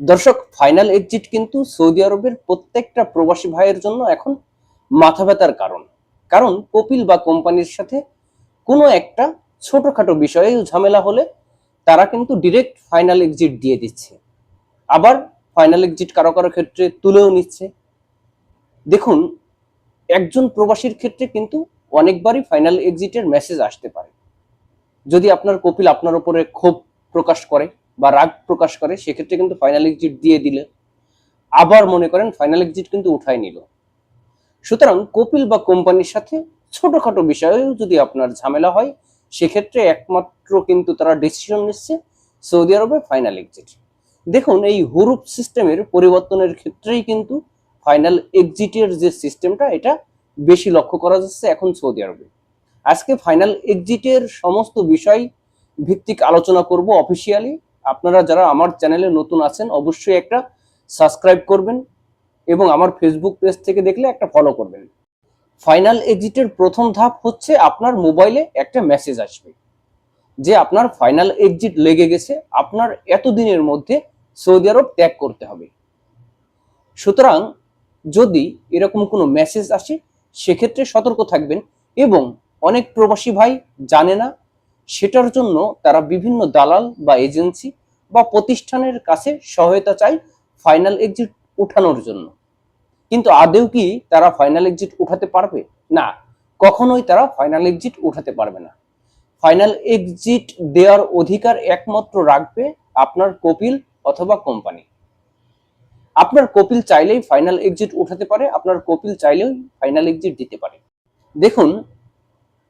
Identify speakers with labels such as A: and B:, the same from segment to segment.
A: দর্শক final exit কিন্তু Saudi আরবের প্রত্যেকটা প্রবাসী ভাইয়ের জন্য এখন মাথা ব্যথার কারণ। কারণ কপিল বা কোম্পানির সাথে কোনো একটা ছোটখাটো বিষয়ে ঝামেলা হলে তারা কিন্তু ডিরেক্ট ফাইনাল এক্সিট দিয়ে দিচ্ছে। আবার ফাইনাল এক্সিট কারও কারও ক্ষেত্রে তুলেও নিচ্ছে। দেখুন, একজন প্রবাসীর ক্ষেত্রে কিন্তু অনেকবারই ফাইনাল এক্সিটের মেসেজ আসতে পারে। যদি আপনার কপিল আপনার উপরে ক্ষোভ প্রকাশ করে বা রাগ প্রকাশ করে, সেক্ষেত্রে কিন্তু ফাইনাল এক্সিট দিয়ে দিলে। আবার মনে করেন ফাইনাল এক্সিট কিন্তু উঠায় নিল। সুতরাং কপিল বা কোম্পানির সাথে ছোটখাটো বিষয়েও যদি আপনার ঝামেলা হয়, সেক্ষেত্রে একমাত্র কিন্তু তারা ডিসিশন নিচ্ছে সৌদি আরবে ফাইনাল এক্সিট দেখুন, এই হুরুপ সিস্টেমের পরিবর্তনের ক্ষেত্রেই কিন্তু ফাইনাল এক্সিটের যে সিস্টেমটা এটা বেশি লক্ষ্য করা যাচ্ছে এখন সৌদি আরবে। আজকে ফাইনাল এক্সিটের সমস্ত বিষয় ভিত্তিক আলোচনা করব অফিসিয়ালি আপনারা যারা আমার চ্যানেলে নতুন আছেন, অবশ্যই একটা সাবস্ক্রাইব করবেন এবং আমার ফেসবুক পেজ থেকে দেখলে একটা ফলো করবেন। ফাইনাল এক্সিটের প্রথম ধাপ হচ্ছে আপনার মোবাইলে একটা মেসেজ আসবে, যে আপনার ফাইনাল এক্সিট লেগে গেছে, আপনার এতদিনের মধ্যে সৌদি আরব ত্যাগ করতে হবে। সুতরাং যদি এরকম কোনো মেসেজ আসে, সেক্ষেত্রে সতর্ক থাকবেন এবং অনেক প্রবাসী ভাই জানে না সেটার জন্য তারা বিভিন্ন দালাল বা এজেন্সি বা প্রতিষ্ঠানের কাছে সহায়তা চায় ফাইনাল এক্সিট উঠানোর জন্য। কিন্তু আদেও কি তারা ফাইনাল এক্সিট উঠাতে পারবে? না, কখনোই তারা ফাইনাল এক্সিট উঠাতে পারবে না। ফাইনাল এক্সিট দেওয়ার অধিকার একমাত্র রাখবে আপনার কপিল অথবা কোম্পানি আপনার কপিল চাইলেই ফাইনাল এক্সিট উঠাতে পারে, আপনার কপিল চাইলেই ফাইনাল এক্সিট দিতে পারে। দেখুন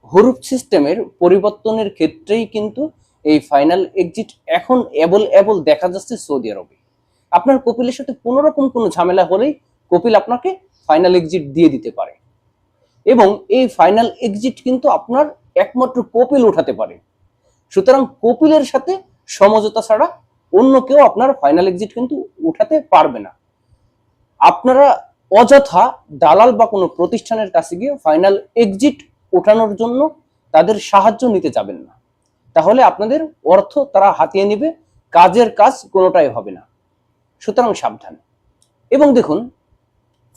A: হরুপ সিস্টেমের পরিবর্তনের ক্ষেত্রেই কিন্তু এই ফাইনাল এক্সিট এখন এবল এবল দেখা যাচ্ছে সৌদি আরবে। আপনার কপিলের সাথে কোনো রকম কোনো ঝামেলা হলেই কপিল আপনাকে ফাইনাল এক্সিট দিয়ে দিতে পারে। এবং এই ফাইনাল এক্সিট কিন্তু আপনার একমাত্র কপিল উঠাতে পারে। সুতরাং কপিলের সাথে সমঝোতা ছাড়া অন্য কেউ আপনার ফাইনাল এক্সিট কিন্তু উঠাতে পারবে না। আপনারা অযথা দালাল বা কোনো প্রতিষ্ঠানের কাছে গিয়ে ফাইনাল এক্সিট ওঠানোর জন্য তাদের সাহায্য নিতে যাবেন না। তাহলে আপনাদের অর্থ তারা হাতিয়ে নেবে, কাজের কাজ কোনোটাই হবে না। সুতরাং সাবধান। এবং দেখুন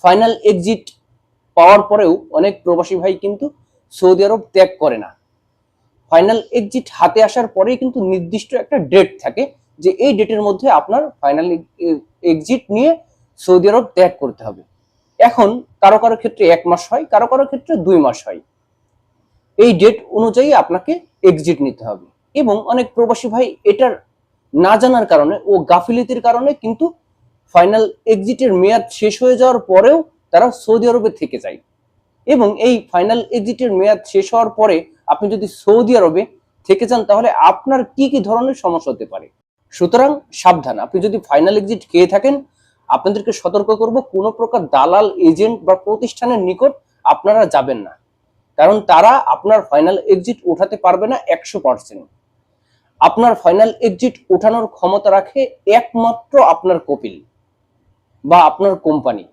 A: ফাইনাল এক্সিট পাওয়ার পরেও অনেক প্রবাসী ভাই কিন্তু সৌদি আরব ত্যাগ করে না। ফাইনাল এক্সিট হাতে আসার পরেই কিন্তু নির্দিষ্ট একটা ডেট থাকে যে এই ডেটের মধ্যে আপনার ফাইনাল এক্সিট নিয়ে সৌদি আরব ত্যাগ করতে হবে। এখন কারও কারও ক্ষেত্রে এক মাস হয়, কারও কারও ক্ষেত্রে দুই মাস হয়। এই ডেট অনুযায়ী আপনাকে এক্সিট নিতে হবে। এবং অনেক প্রবাসী ভাই এটার না জানার কারণে ও গাফিলিতির কারণে কিন্তু ফাইনাল এক্সিটের মেয়াদ শেষ হয়ে যাওয়ার পরেও তারা সৌদি আরবে থেকে যায়। এবং এই ফাইনাল এক্সিটের মেয়াদ শেষ হওয়ার পরে আপনি যদি সৌদি আরবে থেকে যান, তাহলে আপনার কি কি ধরনের সমস্যা হতে পারে? সুতরাং সাবধান, আপনি যদি ফাইনাল এক্সিট খেয়ে থাকেন, আপনাদেরকে সতর্ক করব, কোনো প্রকার দালাল এজেন্ট বা প্রতিষ্ঠানের নিকট আপনারা যাবেন না। কারণ তারা আপনার ফাইনাল এক্সিট উঠাতে পারবে না একশো পার্সেন্ট আপনার ফাইনাল এক্সিট উঠানোর ক্ষমতা রাখে একমাত্র আপনার কপিল বা আপনার কোম্পানি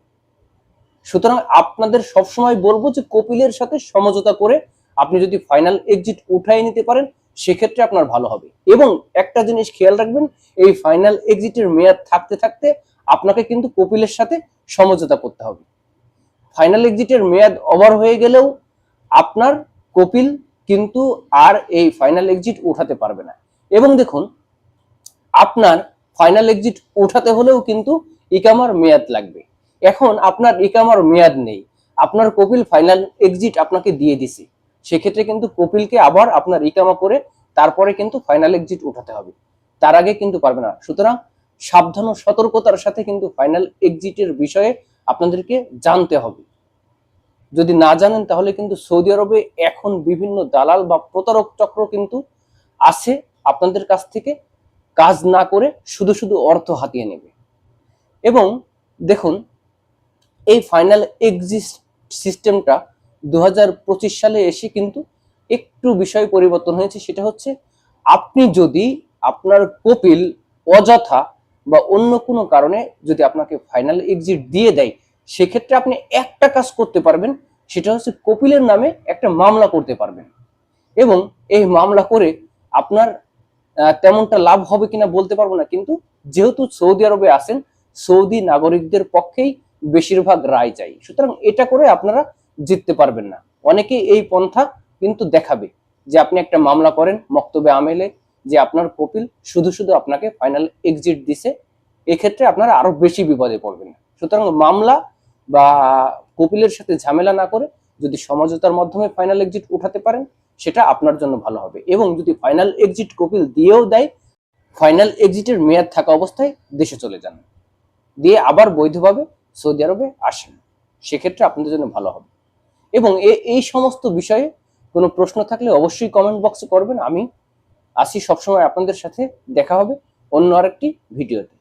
A: সুতরাং আপনাদের সবসময় বলব যে কপিলের সাথে সমঝোতা করে আপনি যদি ফাইনাল এক্সিট উঠাই নিতে পারেন, সেক্ষেত্রে আপনার ভালো হবে। এবং একটা জিনিস খেয়াল রাখবেন, এই ফাইনাল এক্সিটের মেয়াদ থাকতে থাকতে আপনাকে কিন্তু কপিলের সাথে সমঝোতা করতে হবে। ফাইনাল এক্সিটের মেয়াদ ওভার হয়ে গেলেও আপনার কপিল কিন্তু আর এই ফাইনাল এক্সিট উঠাতে পারবে না। এবং দেখুন, আপনার ফাইনাল এক্সিট উঠাতে হলেও কিন্তু ইকামার মেয়াদ লাগবে। এখন আপনার ইকামার মেয়াদ নেই। আপনার কপিল ফাইনাল এক্সিট আপনাকে দিয়ে দিছে। সেক্ষেত্রে কিন্তু কপিলকে আবার আপনার ইকামা করে তারপরে কিন্তু ফাইনাল এক্সিট উঠাতে হবে। তার আগে কিন্তু পারবে না। সুতরাং সাবধান ও সতর্কতার সাথে কিন্তু ফাইনাল এক্সিটের বিষয়ে আপনাদেরকে জানতে হবে। যদি না জানেন, তাহলে কিন্তু সৌদি আরবে এখন বিভিন্ন দালাল বা প্রতারক চক্র কিন্তু আছে আপনাদের কাছ থেকে। কাজ না করে শুধু শুধু অর্থ হাতিয়ে নেবে। এবং দেখুন, এই ফাইনাল এক্সিস্ট সিস্টেমটা দু হাজার পঁচিশ সালে এসে কিন্তু একটু বিষয় পরিবর্তন হয়েছে। সেটা হচ্ছে, আপনি যদি আপনার কপিল অযথা বা অন্য কোনো কারণে যদি আপনাকে ফাইনাল এক্সিট দিয়ে দেয় সেক্ষেত্রে আপনি একটা কাজ করতে পারবেন, সেটা হচ্ছে কপিলের নামে একটা মামলা করতে পারবেন। এবং এই মামলা করে আপনার তেমনটা লাভ হবে কিনা বলতে পারব না, কিন্তু যেহেতু সৌদি আরবে আসেন সৌদি নাগরিকদের পক্ষেই বেশিরভাগ রায় চাই। সুতরাং এটা করে আপনারা জিততে পারবেন না। অনেকে এই পন্থা কিন্তু দেখাবে যে আপনি একটা মামলা করেন, মক্তবে আমেলে, যে আপনার কপিল শুধু শুধু আপনাকে ফাইনাল এক্সিট দিছে। এক্ষেত্রে আপনারা আরও বেশি বিপদে পড়বেন সুতরাং মামলা বা কপিলের সাথে ঝামেলা না করে যদি সমঝোতার মাধ্যমে ফাইনাল এক্সিট উঠাতে পারেন, সেটা আপনার জন্য ভালো হবে। এবং যদি ফাইনাল এক্সিট কপিল দিয়েও দেয় ফাইনাল এক্সিটের মেয়াদ থাকা অবস্থায় দেশে চলে যান। দিয়ে আবার বৈধভাবে সৌদি আরবে আসেন। সেক্ষেত্রে আপনাদের জন্য ভালো হবে। এবং এই সমস্ত বিষয়ে কোনো প্রশ্ন থাকলে অবশ্যই কমেন্ট বক্সে করবেন। আমি আসি সবসময় আপনাদের সাথে, দেখা হবে অন্য আরেকটি ভিডিওতে।